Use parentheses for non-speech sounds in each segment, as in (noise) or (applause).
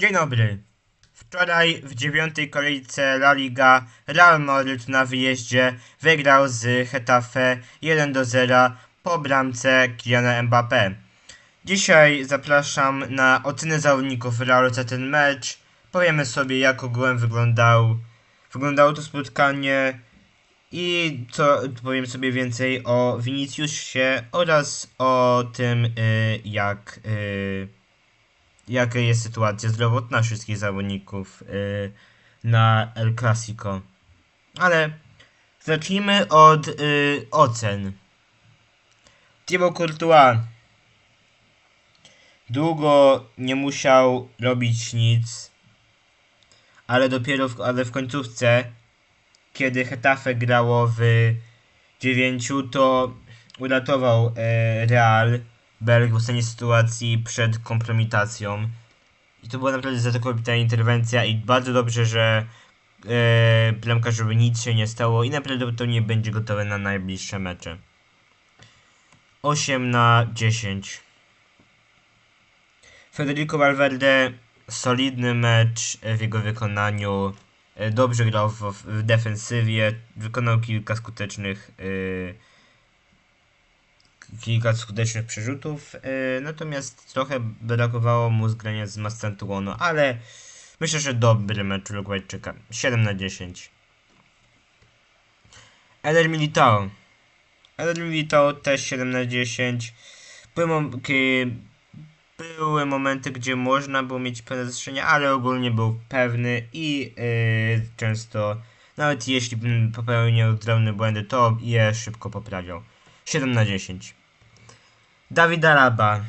Dzień dobry. Wczoraj w dziewiątej kolejce La Liga Real Madrid na wyjeździe wygrał z Getafe 1 do 0 po bramce Kyliana Mbappé. Dzisiaj zapraszam na oceny zawodników Realu za ten mecz. Powiemy sobie jak ogółem wyglądał, wyglądało to spotkanie i co powiem sobie więcej o Viniciusie oraz o tym y, jak y, jaka jest sytuacja zdrowotna wszystkich zawodników y, na El Clasico. Ale zacznijmy od y, ocen. Thibaut Courtois długo nie musiał robić nic, ale dopiero w, ale w końcówce, kiedy Hetafe grało w dziewięciu, to uratował e, Real Belg w ostatniej sytuacji przed kompromitacją. I to była naprawdę zatakowita interwencja i bardzo dobrze, że e, bramkarzowi nic się nie stało i najprawdopodobniej będzie gotowy na najbliższe mecze. 8 na 10. Federico Valverde solidny mecz w jego wykonaniu. E, Dobrze grał w, w defensywie, wykonał kilka skutecznych e, kilka skutecznych przerzutów, e, natomiast trochę brakowało mu zgrania z Mastantuono, ale myślę, że dobry mecz Uruguayczyka. 7 na 10. Eder Militao. Eder Militao też 7 na 10. Były, mom- były momenty, gdzie można było mieć pewne zastrzeżenia, ale ogólnie był pewny i e, często, nawet jeśli popełniał drobne błędy, to je szybko poprawiał. 7 na 10. Dawid Alaba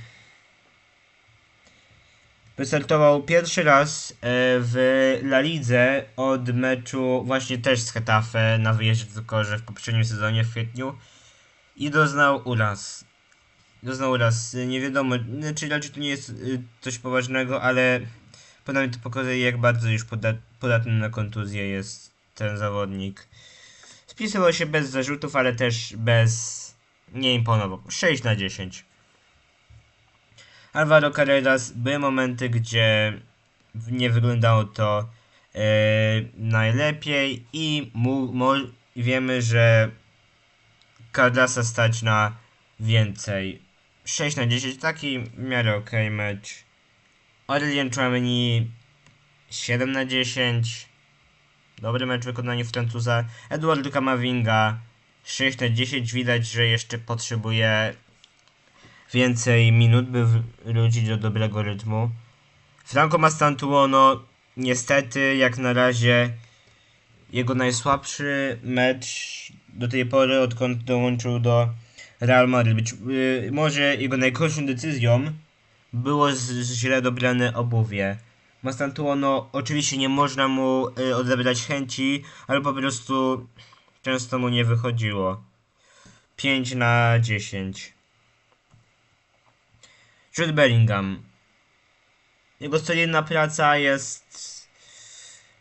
wystartował pierwszy raz e, w La Lidze od meczu właśnie też z Hetafe na wyjeździe tylko, że w poprzednim sezonie w kwietniu i doznał uraz. Doznał uraz. Nie wiadomo, znaczy raczej to nie jest y, coś poważnego, ale ponownie to pokazuje jak bardzo już poda podatny na kontuzję jest ten zawodnik. Spisywał się bez zarzutów, ale też bez... nie imponował. 6 na 10. Alvaro Carreras były momenty, gdzie nie wyglądało to e, najlepiej i mu, mo, wiemy, że Carrasa stać na więcej. 6 na 10, taki w miarę ok mecz. Aurelien Chouameni 7 na 10. Dobry mecz w wykonaniu Francuza. Eduardo Camavinga 6 na 10. Widać, że jeszcze potrzebuje więcej minut, by wrócić do dobrego rytmu. Franco Mastantuono niestety jak na razie jego najsłabszy mecz do tej pory, odkąd dołączył do Real Madrid. Być, yy, może jego najgorszą decyzją było źle dobrane obuwie. Mastantuono oczywiście nie można mu y, odebrać chęci, ale po prostu często mu nie wychodziło. 5 na 10. Jude Bellingham. Jego solidna praca jest.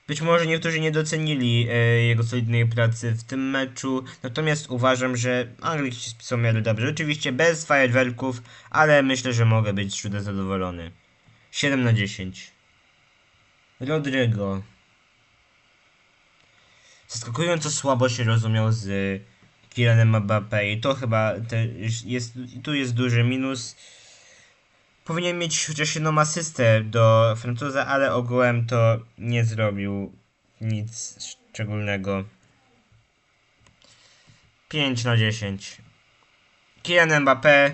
Być może niektórzy nie docenili e, jego solidnej pracy w tym meczu, natomiast uważam, że Anglicy są miarę dobrze. Oczywiście bez fajerwerków, ale myślę, że mogę być z zadowolony. 7 na 10. Rodrigo. Zaskakująco słabo się rozumiał z Kylianem Mbappé i to chyba jest, tu jest duży minus. Powinien mieć chociaż jedną asystę do Francuza, ale ogółem to nie zrobił nic szczególnego. 5 na 10. Kylian Mbappé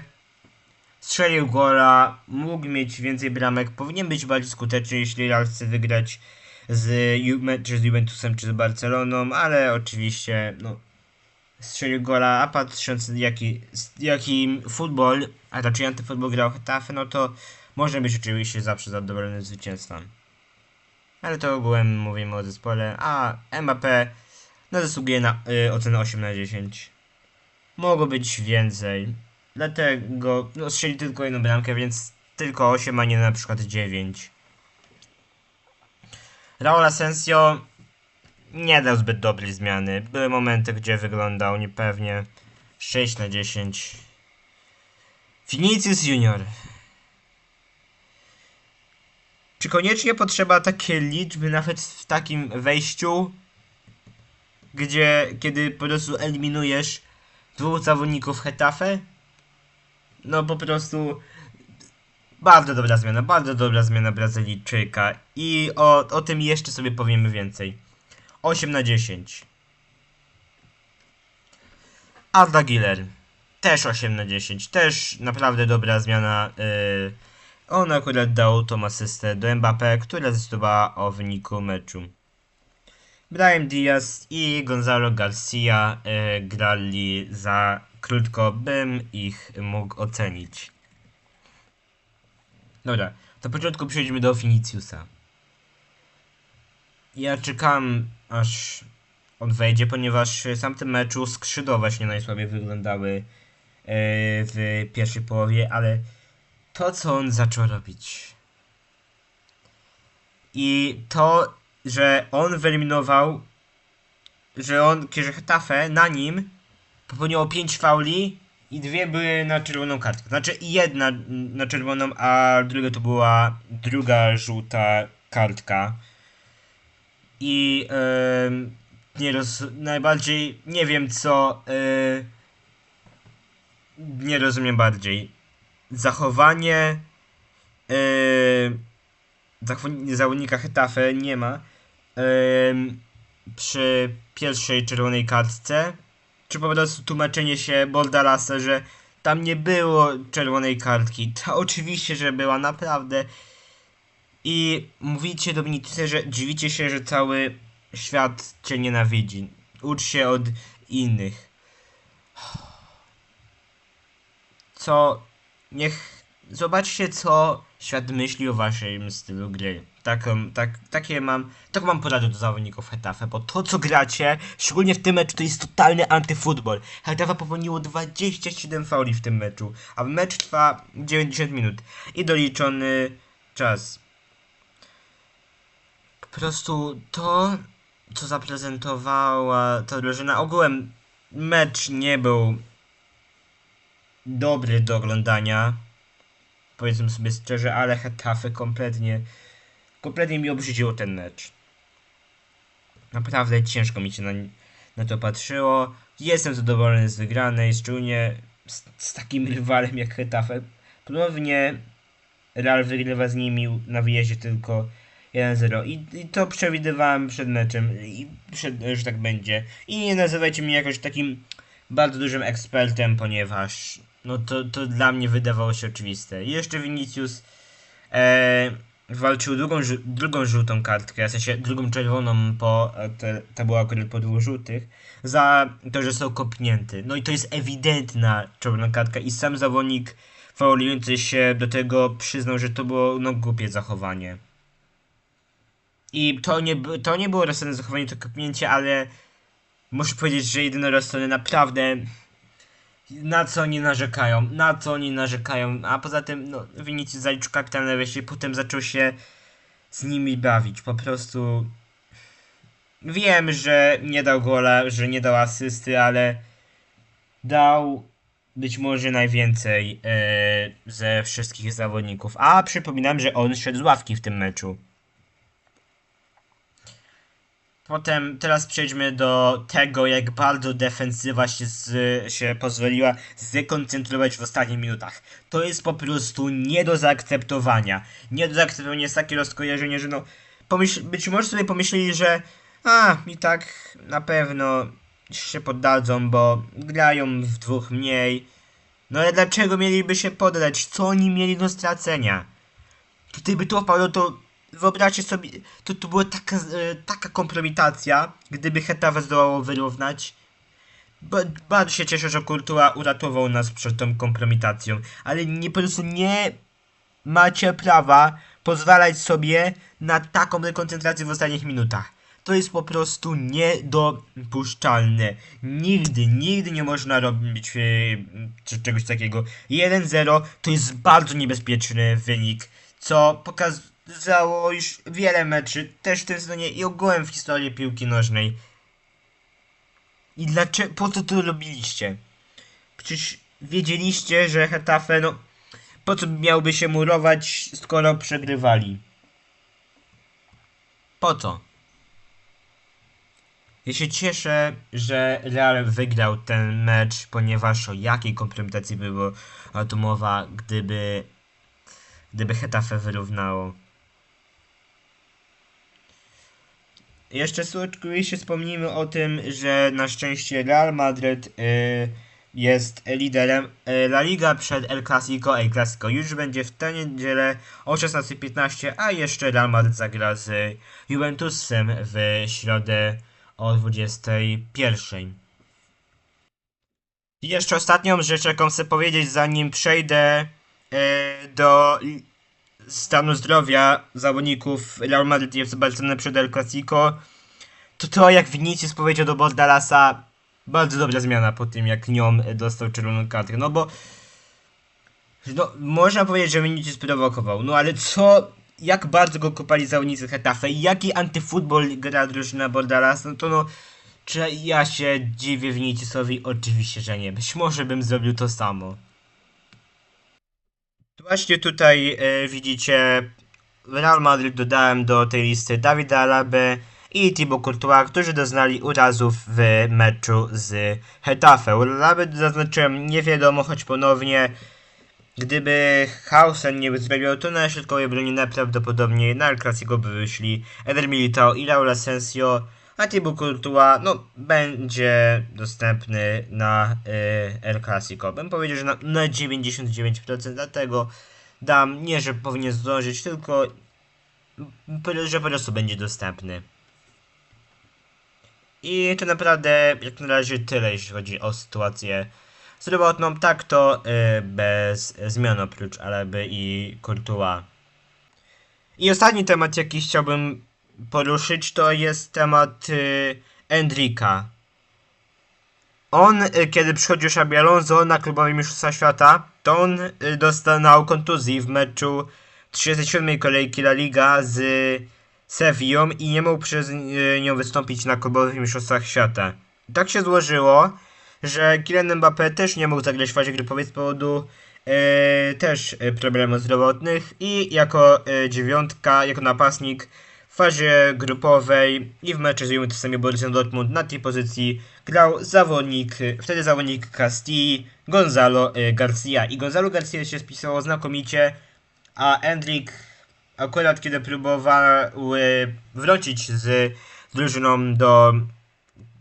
strzelił gola, mógł mieć więcej bramek, powinien być bardziej skuteczny, jeśli Real chce wygrać z, czy z Juventusem, czy z Barceloną, ale oczywiście, no, strzelił gola, a patrząc jaki, jaki futbol, a raczej antyfutbol grał Hetafe, no to można być oczywiście zawsze zadowolony z zwycięstwa. Ale to ogółem mówimy o zespole, a Mbappé no zasługuje na y, ocenę 8 na 10. Mogło być więcej. Dlatego, no strzeli tylko jedną bramkę, więc tylko 8, a nie na przykład 9. Raul Asensio nie dał zbyt dobrej zmiany. Były momenty, gdzie wyglądał niepewnie. 6 na 10. Vinicius Junior. Czy koniecznie potrzeba takie liczby nawet w takim wejściu, gdzie kiedy po prostu eliminujesz dwóch zawodników Hetafe? No po prostu bardzo dobra zmiana, bardzo dobra zmiana Brazylijczyka i o, o tym jeszcze sobie powiemy więcej. 8 na 10. Arda Giller. Też 8 na 10. Też naprawdę dobra zmiana. Yy, on akurat dał tą asystę do Mbappé, która zdecydowała o wyniku meczu. Brahim Diaz i Gonzalo Garcia yy, grali za krótko, bym ich mógł ocenić. Dobra, na początku przejdźmy do Finiciusa. Ja czekam aż on wejdzie, ponieważ w tamtym meczu skrzydła właśnie najsłabiej wyglądały w pierwszej połowie, ale to co on zaczął robić i to, że on wyeliminował, że on, że Hetafe na nim popełniło 5 fauli i dwie były na czerwoną kartkę. Znaczy jedna na czerwoną, a druga to była druga żółta kartka. I em, nie roz... najbardziej nie wiem co e, nie rozumiem bardziej. Zachowanie zachow- zawodnika Hetafe nie ma em, przy pierwszej czerwonej kartce czy po prostu tłumaczenie się Bordalasa, że tam nie było czerwonej kartki. To (laughs) oczywiście, że była, naprawdę. I mówicie Dominicy, że dziwicie się, że cały świat cię nienawidzi. Ucz się od innych. Co? Niech... Zobaczcie, co świat myśli o waszym stylu gry. Taką, tak, takie mam, taką mam poradę do zawodników Hetafe, bo to co gracie, szczególnie w tym meczu, to jest totalny antyfutbol. Hetafe popełniło 27 fauli w tym meczu, a mecz trwa 90 minut i doliczony czas. Po prostu to, co zaprezentowała ta drużyna, ogółem mecz nie był dobry do oglądania, powiedzmy sobie szczerze, ale Hetafe kompletnie kompletnie mi obrzydziło ten mecz. Naprawdę ciężko mi się na, na to patrzyło. Jestem zadowolony z wygranej, szczególnie z, z takim (laughs) rywalem jak Hetafe. Ponownie Real wygrywa z nimi na wyjeździe tylko 1-0 I, i to przewidywałem przed meczem, i przed, że tak będzie. I nie nazywajcie mnie jakoś takim bardzo dużym ekspertem, ponieważ no to, to dla mnie wydawało się oczywiste. I jeszcze Vinicius e, walczył drugą, drugą żółtą kartkę, w sensie drugą czerwoną, po, e, ta była akurat po dwóch żółtych, za to, że są kopnięty. No i to jest ewidentna czerwona kartka i sam zawodnik faulujący się do tego przyznał, że to było no głupie zachowanie. I to nie, to nie było rozsądne zachowanie, to kopnięcie, ale muszę powiedzieć, że jedyne rozsądne naprawdę na co oni narzekają, na co oni narzekają, a poza tym, no, Vinicius zaliczył kapitalne wejście, potem zaczął się z nimi bawić, po prostu wiem, że nie dał gola, że nie dał asysty, ale dał być może najwięcej e, ze wszystkich zawodników, a przypominam, że on szedł z ławki w tym meczu. Potem teraz przejdźmy do tego, jak bardzo defensywa się, z, się pozwoliła zdekoncentrować w ostatnich minutach. To jest po prostu nie do zaakceptowania. Nie do zaakceptowania jest takie rozkojarzenie, że no, pomyśl, być może sobie pomyśleli, że a, i tak na pewno się poddadzą, bo grają w dwóch mniej. No ale dlaczego mieliby się poddać? Co oni mieli do stracenia? Gdyby to wpadło, to wyobraźcie sobie, to, to była taka, e, taka kompromitacja, gdyby Hetafe zdołało wyrównać. Ba, bardzo się cieszę, że Kultura uratował nas przed tą kompromitacją, ale nie, po prostu nie macie prawa pozwalać sobie na taką dekoncentrację w ostatnich minutach. To jest po prostu niedopuszczalne. Nigdy, nigdy nie można robić e, czegoś takiego. 1-0 to jest bardzo niebezpieczny wynik, co pokazało już wiele meczy, też w tym sezonie i ogółem w historii piłki nożnej. I dlaczego, po co to robiliście? Przecież wiedzieliście, że Hetafe, no, po co miałby się murować, skoro przegrywali? Po co? Ja się cieszę, że Real wygrał ten mecz, ponieważ o jakiej kompromitacji by było tu mowa, gdyby, gdyby Hetafe wyrównało. Jeszcze oczywiście wspomnijmy o tym, że na szczęście Real Madryt y, jest liderem y, La Liga przed El Clasico. El Clasico już będzie w tę niedzielę o 16.15, a jeszcze Real Madryt zagra z Juventusem w środę o 21.00. I jeszcze ostatnią rzecz, jaką chcę powiedzieć, zanim przejdę y, do stanu zdrowia zawodników Real Madrid FC Barcelony przed El Clasico, to to jak Vinicius powiedział do Bordalasa, bardzo dobra zmiana po tym jak nią dostał czerwoną kartkę, no bo no, można powiedzieć, że Vinicius prowokował, no ale co, jak bardzo go kopali zawodnicy Hetafe i jaki antyfutbol gra drużyna Bordalas, no to no, czy ja się dziwię Viniciusowi? Oczywiście, że nie, być może bym zrobił to samo. Właśnie tutaj e, widzicie Real Madrid dodałem do tej listy Dawida Alabę i Thibaut Courtois, którzy doznali urazów w meczu z Hetafe. Alabę zaznaczyłem nie wiadomo, choć ponownie gdyby Hausen nie wyzbrawiał, to na środkowej broni najprawdopodobniej na El Clasico by wyszli Eder Militao i Raul Asensio, a Thibaut Courtois no, będzie dostępny na y, El Clasico. Bym powiedział, że na, na 99%, dlatego dam, nie że powinien zdążyć, tylko że po prostu będzie dostępny. I to naprawdę jak na razie tyle, jeśli chodzi o sytuację zdrowotną. Tak to y, bez zmian oprócz Aleby i Courtois. I ostatni temat, jaki chciałbym poruszyć, to jest temat y, Endrika. On, y, kiedy przychodził Xabi Alonso na klubowe mistrzostwa świata, to on y, dostał kontuzji w meczu 37 kolejki La Liga z Sevillą i nie mógł przez nią wystąpić na klubowych mistrzostwach świata. Tak się złożyło, że Kylian Mbappé też nie mógł zagrać w fazie grupowej z powodu też problemów zdrowotnych i jako dziewiątka, jako napastnik fazie grupowej i w meczu z Juventusem Borussia Dortmund na tej pozycji grał zawodnik, wtedy zawodnik Castilla, Gonzalo e, Garcia i Gonzalo Garcia się spisało znakomicie, a Endrick akurat kiedy próbował e, wrócić z drużyną do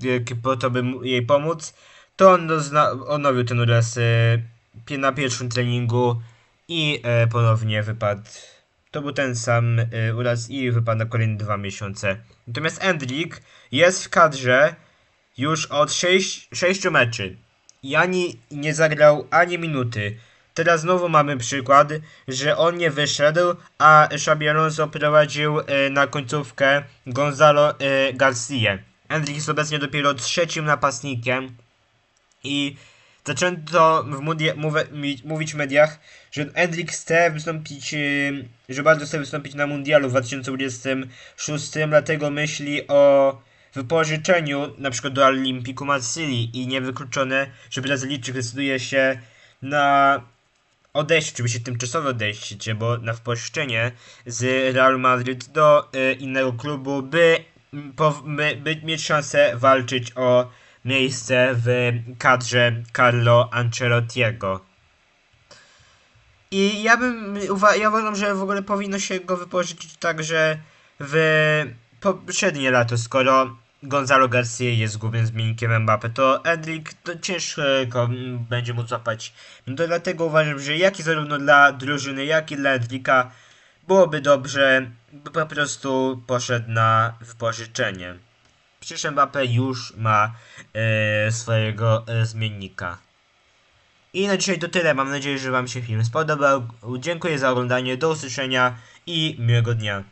e, po to by jej pomóc, to on odnowił ten uraz na pierwszym treningu i ponownie wypadł. To był ten sam e, uraz i wypadł na kolejne dwa miesiące. Natomiast Endrick jest w kadrze już od 6, 6 meczy i ani nie zagrał ani minuty. Teraz znowu mamy przykład, że on nie wyszedł, a Xabi Alonso prowadził e, na końcówkę Gonzalo e, Garcia. Endrick jest obecnie dopiero trzecim napastnikiem i zaczęto w mi, mówić w mediach, że Endrick chce wystąpić, że bardzo chce wystąpić na mundialu w 2026, dlatego myśli o wypożyczeniu na przykład do Olimpiku Marsylii i niewykluczone, że Brazylijczyk decyduje się na odejście, oczywiście tymczasowe odejście, bo na wpuszczenie z Real Madrid do y, innego klubu, by, by, by mieć szansę walczyć o miejsce w kadrze Carlo Ancelottiego. I ja bym, ja uważam, że w ogóle powinno się go wypożyczyć także w poprzednie lato, skoro Gonzalo Garcia jest głównym zmiennikiem Mbappe, to Endrick to ciężko będzie mu złapać. No to dlatego uważam, że jak i zarówno dla drużyny, jak i dla Endricka byłoby dobrze, by po prostu poszedł na wypożyczenie. Przecież Mbappe już ma e, swojego e, zmiennika. I na dzisiaj to tyle. Mam nadzieję, że Wam się film spodobał. Dziękuję za oglądanie. Do usłyszenia i miłego dnia.